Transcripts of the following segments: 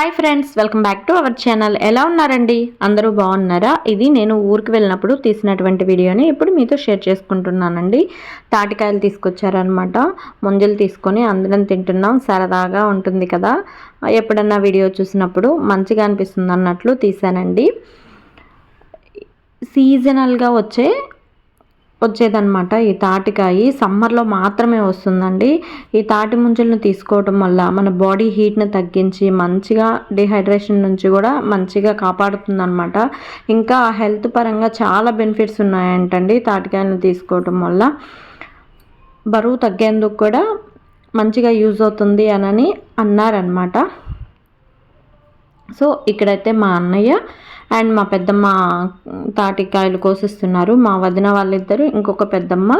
Hi friends welcome back to our channel. ఎలా ఉన్నారండి? అందరూ బాగున్నారా? ఇది నేను ఊరికి వెళ్ళినప్పుడు తీసినటువంటి వీడియోని ఇప్పుడు మీతో షేర్ చేసుకుంటున్నానండి. తాటికాయలు తీసుకొచ్చారనమాట ముంజలు తీసుకొని అందరం తింటున్నాం. సరదాగా ఉంటుంది కదా. ఎప్పుడన్నా వీడియో చూసినప్పుడు మంచిగా అనిపిస్తుంది అన్నట్లు తీసానండి సీజనల్గా వచ్చే వచ్చేదన్నమాట. ఈ తాటికాయ సమ్మర్లో మాత్రమే వస్తుందండి. ఈ తాటి ముంజలను తీసుకోవటం వల్ల మన బాడీ హీట్ని తగ్గించి మంచిగా డిహైడ్రేషన్ నుంచి కూడా మంచిగా కాపాడుతుందన్నమాట. ఇంకా హెల్త్ పరంగా చాలా బెనిఫిట్స్ ఉన్నాయంటండి తాటికాయలను తీసుకోవటం వల్ల. బరువు తగ్గేందుకు కూడా మంచిగా యూజ్ అవుతుంది అని అన్నారనమాట సో ఇక్కడైతే మా అన్నయ్య అండ్ మా పెద్దమ్మ తాటికాయలు కోసిస్తున్నారు. మా వదిన వాళ్ళిద్దరు ఇంకొక పెద్దమ్మ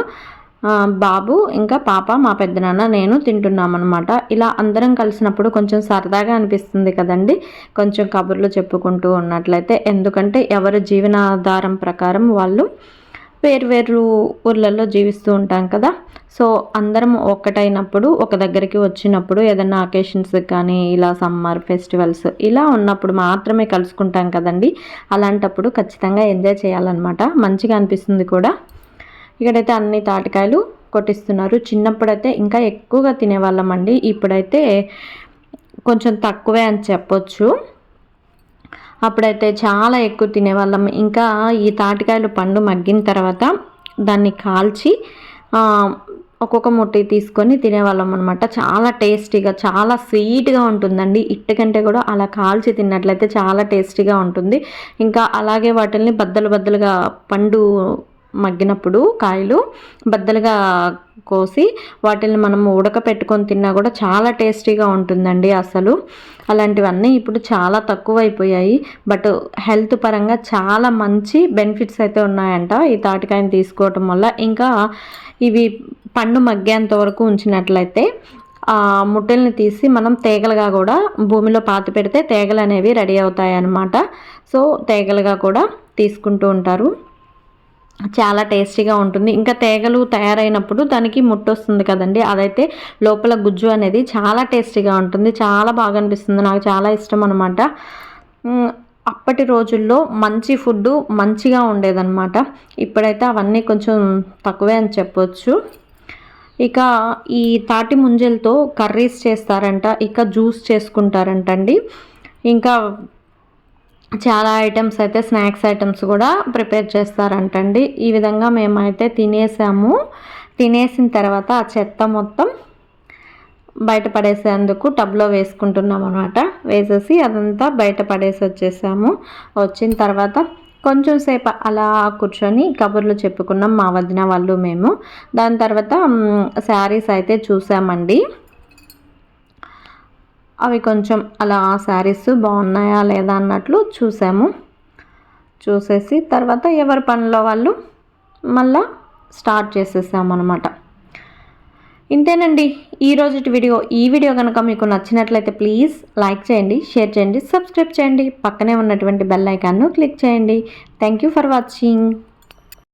బాబు ఇంకా పాప మా పెద్దనాన్న నేను తింటున్నామన్నమాట. ఇలా అందరం కలిసినప్పుడు కొంచెం సరదాగా అనిపిస్తుంది కదండి. కొంచెం కబుర్లు చెప్పుకుంటూ ఉన్నట్లయితే. ఎందుకంటే ఎవరి జీవనాధారం ప్రకారం వాళ్ళు వేరు వేరు ఊర్లలో జీవిస్తూ ఉంటాం కదా. సో అందరం ఒక్కటైనప్పుడు ఒక దగ్గరికి వచ్చినప్పుడు ఏదైనా అకేషన్స్ కానీ ఇలా సమ్మర్ ఫెస్టివల్స్ ఇలా ఉన్నప్పుడు మాత్రమే కలుసుకుంటాం కదండి. అలాంటప్పుడు ఖచ్చితంగా ఎంజాయ్ చేయాలన్నమాట. మంచిగా అనిపిస్తుంది కూడా. ఇక్కడైతే అన్ని తాటికాయలు కొట్టిస్తున్నారు. చిన్నప్పుడైతే ఇంకా ఎక్కువగా తినేవాళ్ళం అండి ఇప్పుడైతే కొంచెం తక్కువే అని చెప్పొచ్చు. అప్పుడైతే చాలా ఎక్కువ తినేవాళ్ళం. ఇంకా ఈ తాటికాయలు పండు మగ్గిన తర్వాత దాన్ని కాల్చి ఒక్కొక్క ముట్టి తీసుకొని తినేవాళ్ళం అనమాట చాలా టేస్టీగా చాలా స్వీట్గా ఉంటుందండి. ఇట్టకంటే కూడా అలా కాల్చి తిన్నట్లయితే చాలా టేస్టీగా ఉంటుంది. ఇంకా అలాగే వాటిల్ని బద్దలు బద్దలుగా పండు మగ్గినప్పుడు కాయలు బద్దలుగా కోసి వాటిని మనం ఉడకపెట్టుకొని తిన్నా కూడా చాలా టేస్టీగా ఉంటుందండి అసలు. అలాంటివన్నీ ఇప్పుడు చాలా తక్కువ అయిపోయాయి బట్ హెల్త్ పరంగా చాలా మంచి బెనిఫిట్స్ అయితే ఉన్నాయంట ఈ తాటికాయని తీసుకోవటం వల్ల. ఇంకా ఇవి పండు మగ్గేంత వరకు ఉంచినట్లయితే ఆ ముట్టెల్ని తీసి మనం తేగలుగా కూడా భూమిలో పాతి పెడితే తేగలు అనేవి రెడీ అవుతాయి అన్నమాట సో తేగలుగా కూడా తీసుకుంటూ ఉంటారు. చాలా టేస్టీగా ఉంటుంది. ఇంకా తేగలు తయారైనప్పుడు దానికి ముట్టొస్తుంది కదండి. అదైతే లోపల గుజ్జు అనేది చాలా టేస్టీగా ఉంటుంది. చాలా బాగా అనిపిస్తుంది. నాకు చాలా ఇష్టం అనమాట అప్పటి రోజుల్లో మంచి ఫుడ్ మంచిగా ఉండేదన్నమాట. ఇప్పుడైతే అవన్నీ కొంచెం తక్కువే అని చెప్పొచ్చు. ఇక ఈ తాటి ముంజలతో కర్రీస్ చేస్తారంట. ఇక జ్యూస్ చేసుకుంటారంటండి. ఇంకా చాలా ఐటమ్స్ అయితే స్నాక్స్ ఐటమ్స్ కూడా ప్రిపేర్ చేస్తారంటండి. ఈ విధంగా మేమైతే తినేసాము. తినేసిన తర్వాత ఆ చెత్త మొత్తం బయట పడేసేందుకు టబ్లో వేసుకుంటున్నాం అనమాట వేసేసి అదంతా బయట పడేసి వచ్చేసాము. వచ్చిన తర్వాత కొంచెం సేపు అలా కూర్చొని కబుర్లు చెప్పుకున్నాం మా వదిన వాళ్ళు మేము. దాని తర్వాత శారీస్ అయితే చూసామండి. అవి కొంచెం అలా శారీస్ బాగున్నాయా లేదా అన్నట్లు చూసాము. చూసేసి తర్వాత ఎవరి పనిలో వాళ్ళు మళ్ళా స్టార్ట్ చేసేసాము అనమాట ఇంతేనండి ఈరోజు వీడియో ఈ వీడియో కనుక మీకు నచ్చినట్లయితే ప్లీజ్ లైక్ చేయండి షేర్ చేయండి సబ్స్క్రైబ్ చేయండి. పక్కనే ఉన్నటువంటి బెల్ ఐకాన్ను క్లిక్ చేయండి. Thank you for watching.